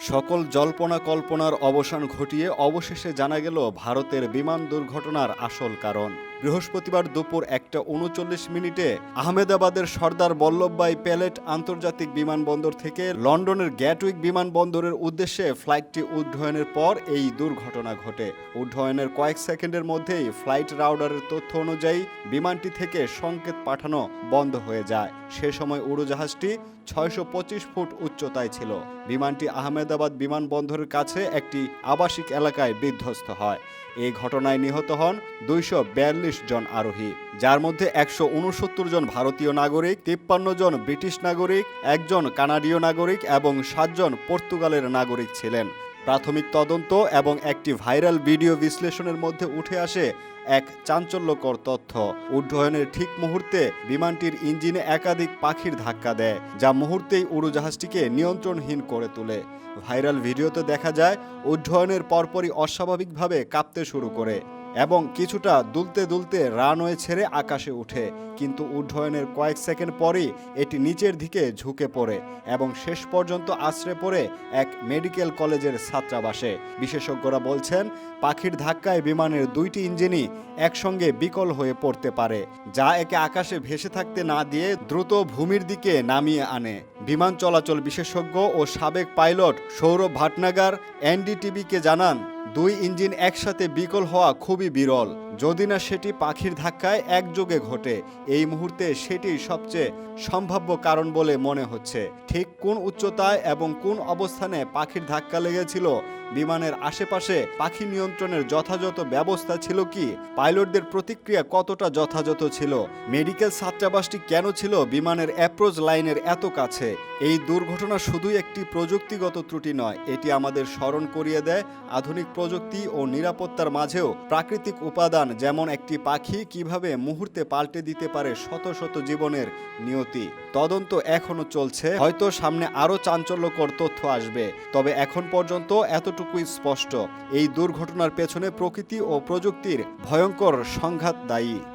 সকল জল্পনা কল্পনার অবসান ঘটিয়ে অবশেষে জানা গেল ভারতের বিমান দুর্ঘটনার আসল কারণ। বৃহস্পতিবার দুপুর একটা উনচল্লিশ মিনিটে আহমেদাবাদের সর্দার বল্লভভাই প্যালেট আন্তর্জাতিক বিমানবন্দর থেকে লন্ডনের গ্যাটউইক বিমানবন্দরের উদ্দেশ্যে ফ্লাইটটি উড্ডয়নের পর এই দুর্ঘটনা ঘটে। উড্ডয়নের কয়েক সেকেন্ডের মধ্যেই ফ্লাইট রাউডারের তথ্য অনুযায়ী বিমানটি থেকে সংকেত পাঠানো বন্ধ হয়ে যায়। সে সময় উড়োজাহাজটি ছয়শো পঁচিশ ফুট উচ্চতায় ছিল। বিমানটি আহমেদাবাদ বিমানবন্দরের কাছে একটি আবাসিক এলাকায় বিধ্বস্ত হয়। এই ঘটনায় নিহত হন দুইশো বিয়াল্লিশ বিয়াল্লিশ জন আরোহী, যার মধ্যে একশো উনসত্তর জন ভারতীয় নাগরিক, তিপ্পান্ন জন ব্রিটিশ নাগরিক, একজন কানাডীয় নাগরিক এবং সাতজন পর্তুগালের নাগরিক ছিলেন। প্রাথমিক তদন্ত এবং একটি ভাইরাল ভিডিও বিশ্লেষণের মধ্যে উঠে আসে এক চাঞ্চল্যকর তথ্য। উড্ডয়নের ঠিক মুহূর্তে বিমানটির ইঞ্জিনে একাধিক পাখির ধাক্কা দেয়, যা মুহূর্তেই উড়োজাহাজটিকে নিয়ন্ত্রণহীন করে তোলে। ভাইরাল ভিডিওতে দেখা যায়, উড্ডয়নের পরপরই অস্বাভাবিকভাবে কাঁপতে শুরু করে। এবং কিছুটা দুলতে দুলতে রানওয়ে ছেড়ে আকাশে ওঠে কিন্তু উড্ডয়নের কয়েক সেকেন্ড পরই এটি নিচের দিকে ঝুঁকে পড়ে এবং শেষ পর্যন্ত আশ্রে পড়ে এক মেডিকেল কলেজের ছাত্রাবাসে। বিশেষজ্ঞরা বলছেন, পাখির ধাক্কায় বিমানের দুইটি ইঞ্জিনই একসঙ্গে বিকল হয়ে পড়তে পারে, যা একে আকাশে ভেসে থাকতে না দিয়ে দ্রুত ভূমির দিকে নামিয়ে আনে। বিমান চলাচল বিশেষজ্ঞ ও সাবেক পাইলট সৌরভ ভাটনাগার এনডিটিভিকে জানান, দুই ইঞ্জিন একসাথে বিকল হওয়া খুবই বিরল। যদি না সেটি পাখির ধাক্কায় একযোগে ঘটে, এই মুহূর্তে সেটি সবচেয়ে সম্ভাব্য কারণ বলে মনে হচ্ছে। ঠিক কোন উচ্চতায় এবং কোন অবস্থানে পাখির ধাক্কা লেগেছিল বিমানের আশেপাশে পাখি নিয়ন্ত্রণের যথাযথ ব্যবস্থা ছিল কি? পাইলটদের প্রতিক্রিয়া কতটা যথাযথ ছিল? মেডিকেল ছাত্রাবাসটি কেন ছিল বিমানের অ্যাপ্রোচ লাইনের এত কাছে? এই দুর্ঘটনা শুধুই একটি প্রযুক্তিগত ত্রুটি নয়, এটি আমাদের স্মরণ করিয়ে দেয় আধুনিক প্রযুক্তি ও নিরাপত্তার মাঝেও প্রাকৃতিক উপাদান যেমন একটি পাখি কীভাবে মুহূর্তে পাল্টে দিতে পারে শত শত জীবনের নিয়তি। তদন্ত এখনও চলছে, হয়তো সামনে আরও চাঞ্চল্যকর তথ্য আসবে। তবে এখন পর্যন্ত এতটুকুই স্পষ্ট। এই দুর্ঘটনার পেছনে প্রকৃতি ও প্রযুক্তির ভয়ঙ্কর সংঘাত দায়ী।